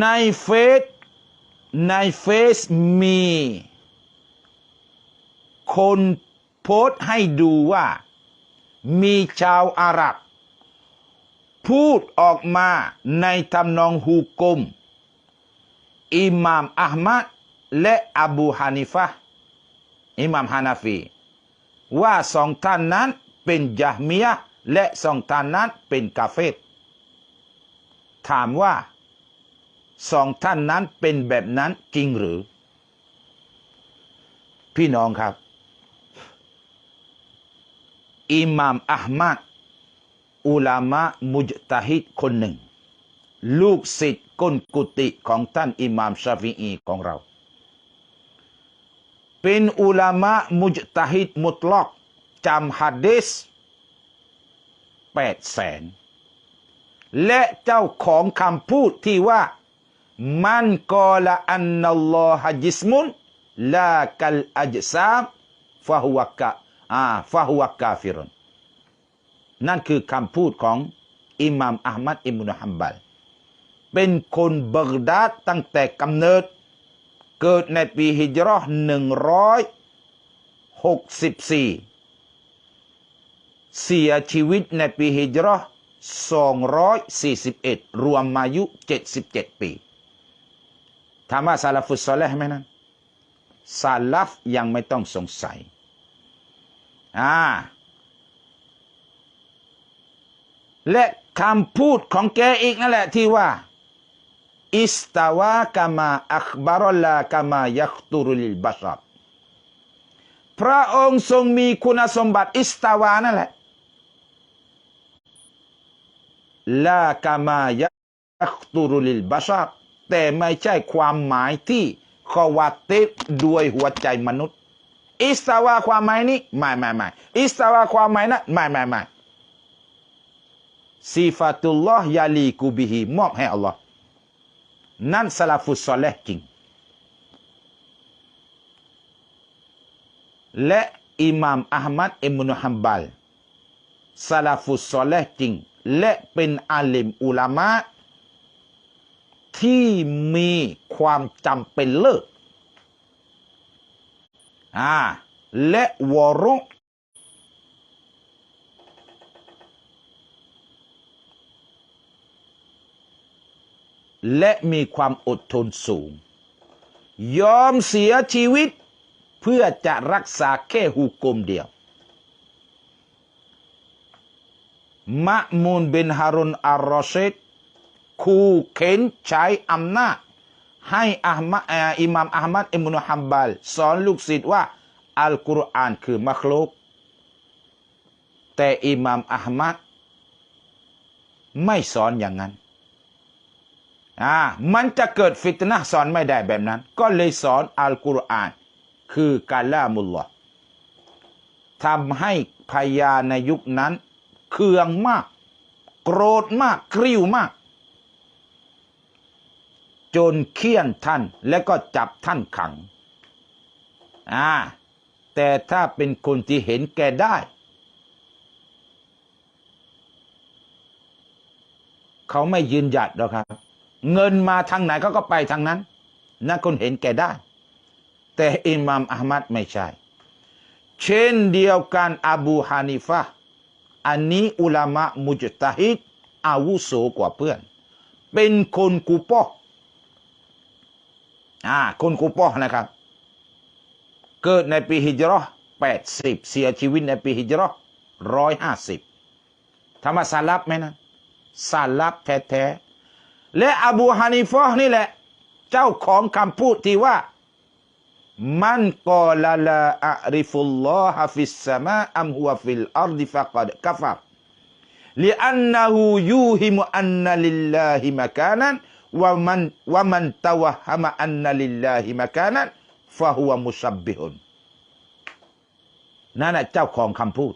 ในเฟซในเฟซมี คนโพสต์ให้ดูว่า มีชาวอาหรับ พูดออกมาในทำนองฮุกมอิหม่ามอัลมัดและอบูฮานิฟะอิหม่ามฮานาฟี ว่าสองท่านนั้นเป็นยะฮ์มียะและสองท่านนั้นเป็นกาเฟรถามว่า สองท่านนั้นเป็นแบบนั้นจริงหรือ พี่น้องครับ อิหม่ามอัลมัดอุลามะมุจตะฮิดคนหนึ่ง ลูกศิษย์ก้นกุฏิของท่านอิหม่ามชาฟีอีของเรา เป็นอุลามะมุจตะฮิดมุตลอกจำฮัดดิสแปดแสนและเจ้าของคำพูดที่ว่า มันกอละอันนัลลอฮะจิสมุนลากัลอัจซามฟะฮุวะกะอ่าฟะฮุวะกาฟิรุนนั่นคือคำพูดของอิหม่ามอัลมัดอิบนุฮัมบัลเป็นคนบักดาดตั้งแต่กำเนิด เกิดในปีฮิจราะห์หนึ่งร้อยหกสิบสี่เสียชีวิตในปีฮิจเราะห์สองร้อยสี่สิบเอ็ดรวมอายุเจ็ดสิบเจ็ดปี ถามว่าซาลาฟุสซอลเลห์ไหมนั้นซาลาฟยังไม่ต้องสงสัยอ่าและคำพูดของแกอีกนั่นแหละที่ว่า อิสตาวากามาอัคบารลลากามายักตุรุลิลบัชรพระองค์ทรงมีคุณสมบัติอิสตาวานั่นแหละลากามายักตุรุลิลบัชร แต่ไม่ใช่ความหมายที่ขวัตเตด้วยหัวใจมนุษย์ อิสวาความหมายนี้ไม่ไม่ไม่อิสวาความหมายนั้นไม่ไม่ไม่ซิฟาตุลลอฮ์ยาลีกูบิฮิมอบให้อัลลอฮ์นั่นสลาฟุสซอลเลห์จริง และอิหม่ามอัลมัดอิมุนฮัมบัลสลาฟุสซอลเลห์จริง และเป็นอาลิมอุลามะ ที่มีความจำเป็นเลิศอ่าและวรุและมีความอดทนสูง ยอมเสียชีวิตเพื่อจะรักษาแค่หุกกลมเดียว มะมูนบินฮารุนอัลรอชิด คู่เข็นใช้อำนาจให้อามัดอิหม่ามอัลมัดอิมนุฮัมบัลสอนลูกศิษย์ว่า อัลกุรอานคือมักลุกแต่อิหม่ามอัลมัดไม่สอนอย่างนั้นอ่ามันจะเกิดฟิตนะสอนไม่ได้แบบนั้น ก็เลยสอนอัลกุรอาน คือกาลามุลลอทำให้พญาในยุคนั้น เคืองมาก โกรธมากกริ้วมาก จนเคี่ยนท่านและก็จับท่านขังอ่าแต่ถ้าเป็นคนที่เห็นแก่ได้ เขาไม่ยืนหยัดหรอกครับ เงินมาทางไหนเขาก็ไปทางนั้นนั่นคนเห็นแก่ได้ แต่อิหม่ามอัลมัดไม่ใช่ เช่นเดียวกันอบูฮานิฟะอันนี้อุลามะมุจตะฮิดอาวุโสกว่าเพื่อน เป็นคนกูปออ่า คนกูปอนะครับ เกิดในปีฮิจเราะห์แปดสิบเสียชีวิตในปีฮิจเราะห์ร้อยห้าสิบธรรมสาลับไหมนะสาลับแท้ๆ และอบูฮานิฟะห์นี่แหละ เจ้าของคำพูดที่ว่า มันกอลาลาอะริฟุลลอฮะฟิสสมาอัมฮุวะฟิลอัรดิฟะกัดกัฟัร لأنه يوهم أن لله مكانا ว่ามันว่ามันตะวหามะอันนัลิลลาฮิมะกานันฟะฮุวะมุซับบิฮุนนั่นแะเจ้าของคำพูด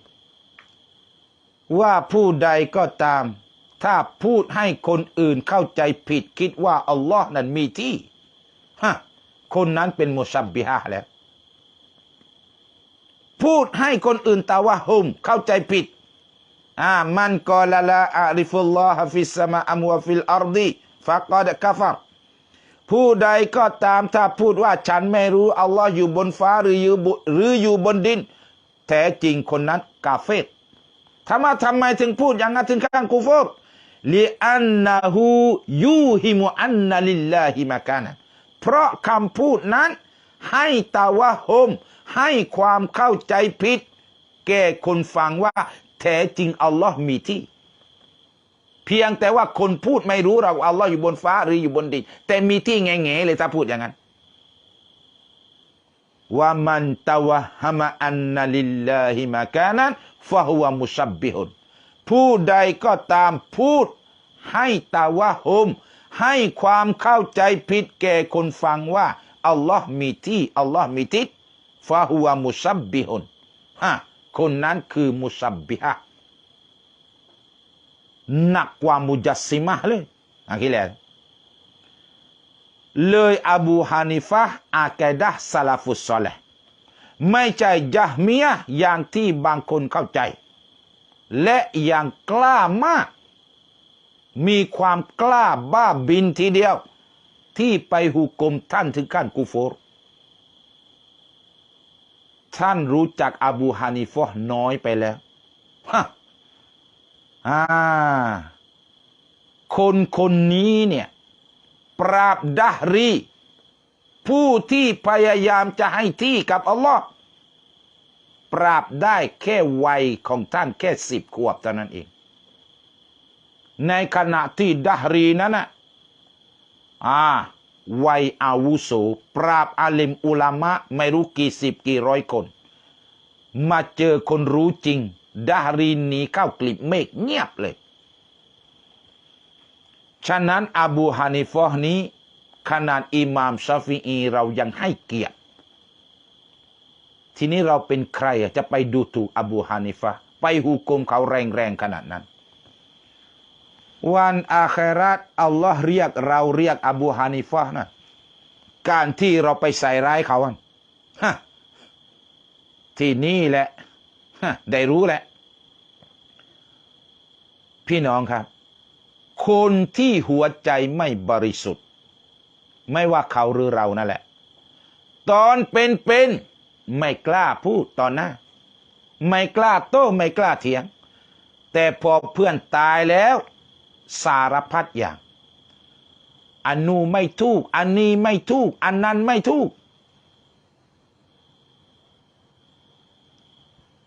ว่าผู้ใดก็ตาม ถ้าพูดให้คนอื่นเข้าใจผิดคิดว่าอัลลอฮ์นั้นมีที่ฮะคนนั้นเป็นมุซับบิฮะแล้ว พูดให้คนอื่นตาว่าฮุมเข้าใจผิดอ่ามันกอลาลาอาริฟุลลอฮะฟิสมาอัมวะฟิลอาร์ดี ฟะกกอดกัฟัรผู้ใดก็ตามถ้าพูดว่าฉันไม่รู้อัลลอฮ์อยู่บนฟ้าหรืออยู่บหรืออยู่บนดิน แท้จริงคนนั้นกาเฟตทำไมทำไมถึงพูดอย่างนั้นถึงข้างกูฟรลิอันนะฮูยูฮิมุอันนะลิลลาฮิมะกานะเพราะคำพูดนั้น ให้ตาวะฮมให้ความเข้าใจผิด แก่คนฟังว่า แท้จริงอัลลอฮ์มีที่ เพียงแต่ว่าคนพูดไม่รู้เราอัลลอฮ์อยู่บนฟ้าหรืออยู่บนดินแต่มีที่แง่ๆเลยถ้าพูดอย่างนั้นว่ามันตาวะฮมะอันนัลิลลาฮิมะกานั้นฟะฮุวะมุชับบิฮุนผู้ใดก็ตามพูดให้ตาวะฮมให้ความเข้าใจผิดแก่คนฟังว่าอัลลอฮ์มีที่อัลลอฮ์มีทิศฟะฮุวะมุชับบิฮุนฮะคนนั้นคือมุชับบิฮะ หนักกว่ามุจัสซิมะห์เลยอันที่แล้วเลยอบูฮานิฟะอากีดะซาลาฟุสซอเลไม่ใช่จาฮ์มียอย่างที่บางคนเข้าใจ และอย่างกล้ามาก มีความกล้าบ้าบินทีเดียว ที่ไปหุกกลมท่านถึงขั้นกูโฟรท่านรู้จักอบูฮานิฟะน้อยไปแล้วฮะ อ่า คนคนนี้เนี่ยปราบดะฮรี ผู้ที่พยายามจะให้ที่กับอัลลอฮ์ปราบได้แค่วัยของท่านแค่สิบขวบเท่านั้นเอง ในขณะที่ดะฮรีนั้นนะอ่าวัยอาวุโสปราบอาลิมอุลามะ ไม่รู้กี่สิบกี่ร้อยคน มาเจอคนรู้จริง ดารีนนีเข้ากลีบเมฆเงียบเลย ฉะนั้นอบูฮานิฟะนี้ขนาดอิหม่ามชาฟีอีเรายังให้เกียรติ ทีนี้เราเป็นใครจะไปดูถูกอบูฮานิฟะไปหุกลมเขาแรงๆขนาดนั้น วันอาคราตอัลลอฮ์เรียกเราเรียกอบูฮานิฟะนะการที่เราไปใส่ร้ายเขาฮะที่นี่แหละ ได้รู้แหละ พี่น้องครับ คนที่หัวใจไม่บริสุทธิ์ ไม่ว่าเขาหรือเรานั่นแหละ ตอนเป็นๆไม่กล้าพูดตอนหน้า ไม่กล้าโต้ไม่กล้าเถียง แต่พอเพื่อนตายแล้ว สารพัดอย่างอันนูไม่ถูก อันนี้ไม่ถูก อันนั้นไม่ถูก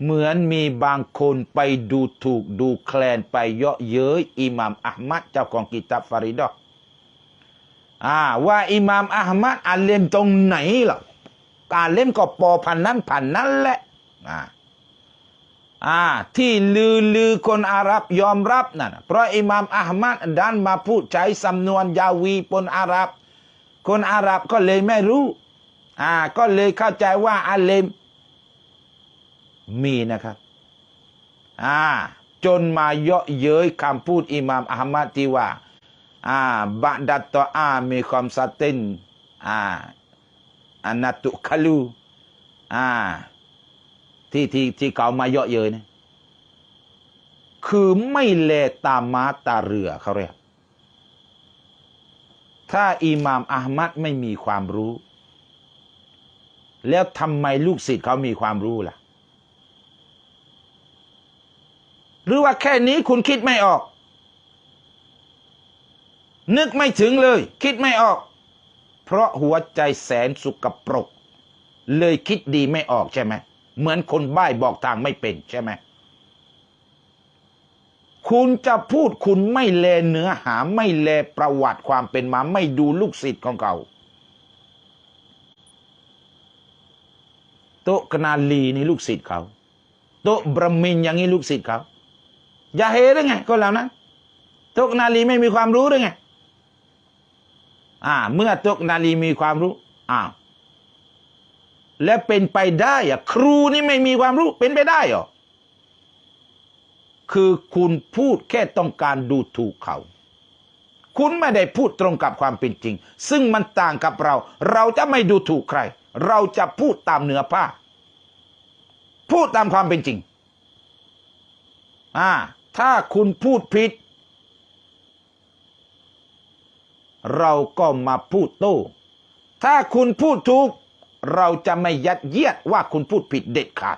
เหมือนมีบางคนไปดูถูกดูแคลนไปเยาะเย้ยอิหม่ามอัลมัดเจ้าของกิตับฟาริดออ่าว่าอิหม่ามอัลมัดอ่านเล่มตรงไหนหรอการเล่มก็ปอพันนั้นพันนั้นแหละอ่าอ่าที่ลือลือคนอาหรับยอมรับนั่นเพราะอิหม่ามอัลมัดดันมาพูดใช้สำนวนยาวีปนอาหรับ คนอาหรับก็เลยไม่รู้อ่าก็เลยเข้าใจว่าอาเลม มีนะครับ อ่า จนมาเยาะเย้ยคำพูดอิหม่ามอัลมัดที่ว่า อ่าบะดัตตออามีความสเตินอ่าอานาตุคาลูอ่า ที่ที่ที่เขามาเยาะเย้ยนะคือไม่เลตามมาตาเรือเขาเรียก ถ้าอิหม่ามอัลมัดไม่มีความรู้ แล้วทำไมลูกศิษย์เขามีความรู้ล่ะ หรือว่าแค่นี้คุณคิดไม่ออก นึกไม่ถึงเลย คิดไม่ออก เพราะหัวใจแสนสุกปรก เลยคิดดีไม่ออกใช่ไหมเหมือนคนบ้ายบอกทางไม่เป็นใช่ไหมคุณจะพูดคุณไม่เลเนื้อหาไม่เลประวัติความเป็นมาไม่ดูลูกศิษย์ของเขาโตกนาลีนี่ลูกศิษย์เขาโตบรมินอย่างนี้ลูกศิษย์เขา ย่าเฮหรือไงคนเหล่านั้นตุกนาลีไม่มีความรู้หรือไงอ่า เมื่อตุกนาลีมีความรู้อ้าวและเป็นไปได้อะครูนี่ไม่มีความรู้เป็นไปได้เหรอคือคุณพูดแค่ต้องการดูถูกเขา คุณไม่ได้พูดตรงกับความเป็นจริง ซึ่งมันต่างกับเรา เราจะไม่ดูถูกใคร เราจะพูดตามเนื้อผ้า พูดตามความเป็นจริง อ่า ถ้าคุณพูดผิด เราก็มาพูดโต้ ถ้าคุณพูดถูก เราจะไม่ยัดเยียดว่าคุณพูดผิดเด็ดขาด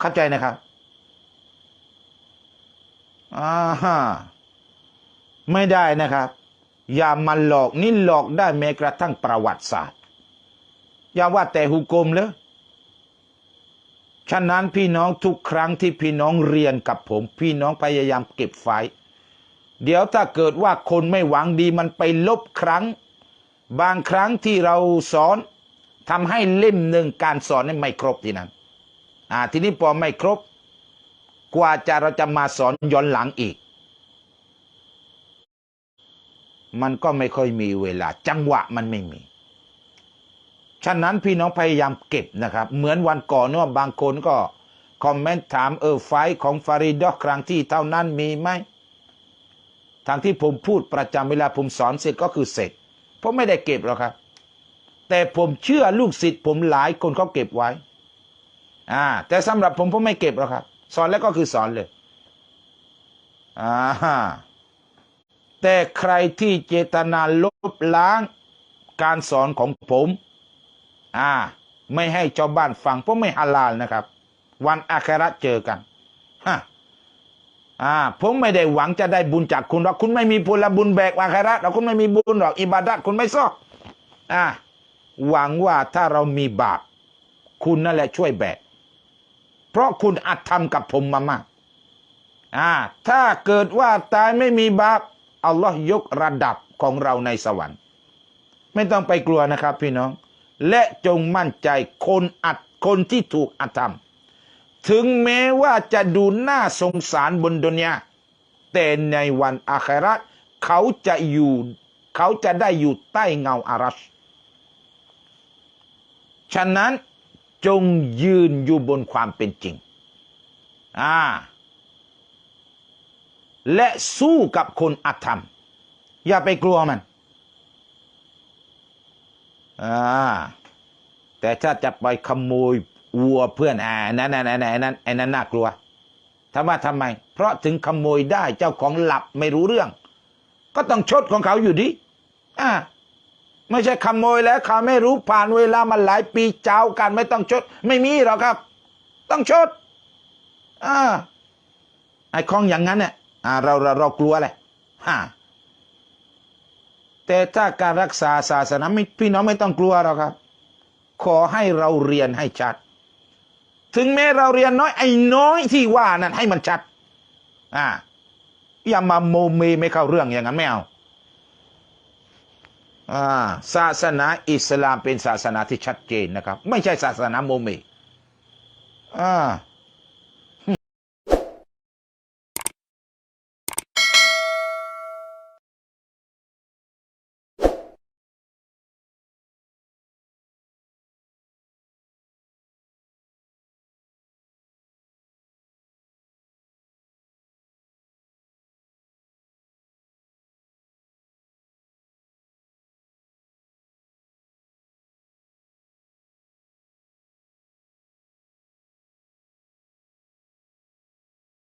เข้าใจนะครับอ่าฮะไม่ได้นะครับ อย่ามาหลอกนี่หลอกได้แม้กระทั่งประวัติศาสตร์ อย่าว่าแต่หุกกลมเลย ฉะนั้นพี่น้องทุกครั้งที่พี่น้องเรียนกับผม พี่น้องพยายามเก็บไฟล์เดี๋ยวถ้าเกิดว่าคนไม่หวังดีมันไปลบครั้ง บางครั้งที่เราสอนทำให้เล่มหนึ่งการสอนนี่ไม่ครบที่นั้นอ่าทีนี้พอไม่ครบ กว่าจะเราจะมาสอนย้อนหลังอีก มันก็ไม่ค่อยมีเวลา จังหวะมันไม่มี ฉะนั้นพี่น้องพยายามเก็บนะครับ เหมือนวันก่อนเนาะบางคนก็คอมเมนต์ถามเออไฟของฟาริดอครั้งที่เท่านั้นมีไหมทางที่ผมพูดประจำเวลาผมสอนเสร็จก็คือเสร็จ ผมไม่ได้เก็บหรอกครับ แต่ผมเชื่อลูกศิษย์ผมหลายคนเขาเก็บไว้ อ่า แต่สำหรับผมผมไม่เก็บหรอกครับ สอนแล้วก็คือสอนเลยอ่าแต่ใครที่เจตนาลบล้างการสอนของผม อ่า ไม่ให้ชาวบ้านฟังเพราะไม่ฮาลาลนะครับ วันอาคราเจอกันฮะอ่าผมไม่ได้หวังจะได้บุญจากคุณหรอกคุณไม่มีผลบุญแบกอาคราเราคุณไม่มีบุญหรอกอิบาดัตคุณไม่ซอกอ่าหวังว่าถ้าเรามีบาปคุณนั่นแหละช่วยแบกเพราะคุณอัดทำกับผมมามากอ่าถ้าเกิดว่าตายไม่มีบาปอัลลอฮ์ยกระดับของเราในสวรรค์ ไม่ต้องไปกลัวนะครับพี่น้อง และจงมั่นใจคนอัดคนที่ถูกอัดทำถึงแม้ว่าจะดูน่าสงสารบนดุนยาแต่ในวันอาคราตเขาจะอยู่เขาจะได้อยู่ใต้เงาอารัช ฉะนั้นจงยืนอยู่บนความเป็นจริง อ่า และสู้กับคนอธรรม อย่าไปกลัวมัน อ่าแต่ถ้าจะไปขโมยวัวเพื่อนอ่านั่นนั่นนั่นนั่นไอ้นั้นน่ากลัวถามว่าทำไม เพราะถึงขโมยได้เจ้าของหลับไม่รู้เรื่อง ก็ต้องชดของเขาอยู่ดีอ่าไม่ใช่ขโมยแล้วเขาไม่รู้ผ่านเวลามาหลายปีเจ้ากันไม่ต้องชด ไม่มีหรอกครับ ต้องชดอ่าไอ้ของอย่างนั้นเนี่ยอ่าเราเราเรากลัวแหละฮ่า แต่ถ้าการรักษาศาสนาไม่พี่น้องไม่ต้องกลัวหรอกครับ ขอให้เราเรียนให้ชัด ถึงแม้เราเรียนน้อยไอ้น้อยที่ว่านั้นให้มันชัด อ่าอย่ามาโมเมไม่เข้าเรื่องอย่างนั้นไม่เอาอ่าศาสนาอิสลามเป็นศาสนาที่ชัดเจนนะครับ ไม่ใช่ศาสนาโมเมอ่า